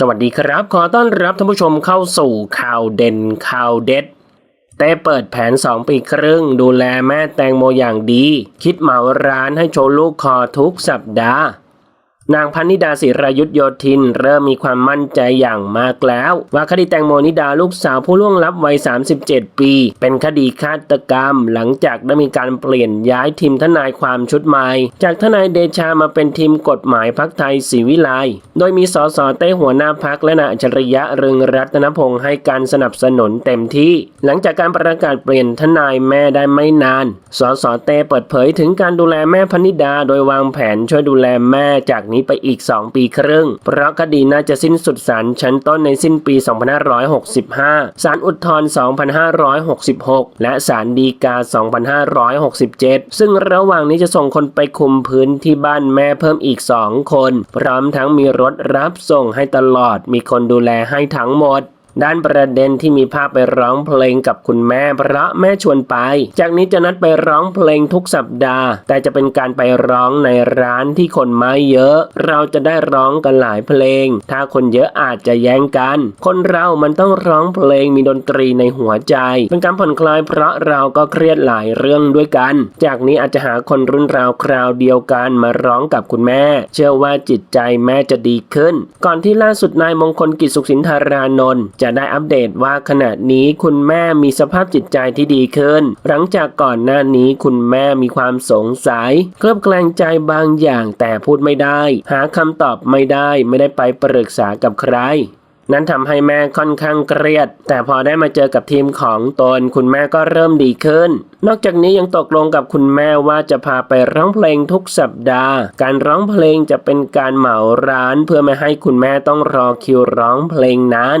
สวัสดีครับ ขอต้อนรับท่านผู้ชมเข้าสู่ข่าวเด่นข่าวเด็ดเต้เปิดแผน 2 ปีครึ่ง ดูแลแม่แตงโมอย่างดี คิดเหมาร้านให้โชว์ลูกคอทุกสัปดาห์ นางพันนิดาศิรายุทธโยธิน เริ่มมีความมั่นใจอย่างมากแล้ว ว่าคดีแตงโมนิดาลูกสาวผู้ล่วงลับวัย 37 ปี เป็นคดีฆาตกรรม หลังจากได้มีการเปลี่ยนย้ายทีมทนายความชุดใหม่ จากทนายเดชามาเป็นทีมกฎหมายพักไทยศรีวิไลโดยมีสสเต้หัวหน้าพักและนายจริยะเรืองรัตนพงศ์ให้การสนับสนุนเต็มที่ หลังจากการประกาศเปลี่ยนทนายแม่ได้ไม่นาน สสเต้เปิดเผยถึงการดูแลแม่พนิดา โดยวางแผนช่วยดูแลแม่จากนี้ไปอีก 2 ปีครึ่ง เพราะคดีน่าจะสิ้นสุดศาลชั้นต้นในสิ้นปี 2565 ศาลอุทธรณ์2566 และศาลฎีกา 2567 ซึ่งระหว่างนี้จะส่งคนไปคุมพื้นที่บ้านแม่เพิ่มอีก 2 คน พร้อมทั้งมีรถรับส่งให้ตลอด มีคนดูแลให้ทั้งหมด ด้านประเด็นที่มีภาพไปร้องเพลงกับคุณแม่เพราะแม่ชวนไป จากนี้จะนัดไปร้องเพลงทุกสัปดาห์ แต่จะเป็นการไปร้องในร้านที่คนไม่เยอะ เราจะได้ร้องกันหลายเพลง ถ้าคนเยอะอาจจะแย่งกัน คนเรามันต้องร้องเพลงมีดนตรีในหัวใจ เป็นการผ่อนคลายเพราะเราก็เครียดหลายเรื่องด้วยกัน จากนี้อาจจะหาคนรุ่นราวคราวเดียวกันมาร้องกับคุณแม่ เชื่อว่าจิตใจแม่จะดีขึ้น ก่อนที่ล่าสุดนายมงคลกิจสุขสินธารานนท์จะได้อัปเดตว่าขณะนี้คุณแม่มีสภาพจิตใจที่ดีขึ้น หลังจากก่อนหน้านี้คุณแม่มีความสงสัย เคลือบแคลงใจบางอย่างแต่พูดไม่ได้ หาคำตอบไม่ได้ไม่ได้ไปปรึกษากับใครนั้นทำให้แม่ค่อนข้างเครียด แต่พอได้มาเจอกับทีมของตน คุณแม่ก็เริ่มดีขึ้น นอกจากนี้ยังตกลงกับคุณแม่ว่าจะพาไปร้องเพลงทุกสัปดาห์ การร้องเพลงจะเป็นการเหมาร้าน เพื่อไม่ให้คุณแม่ต้องรอคิวร้องเพลงนาน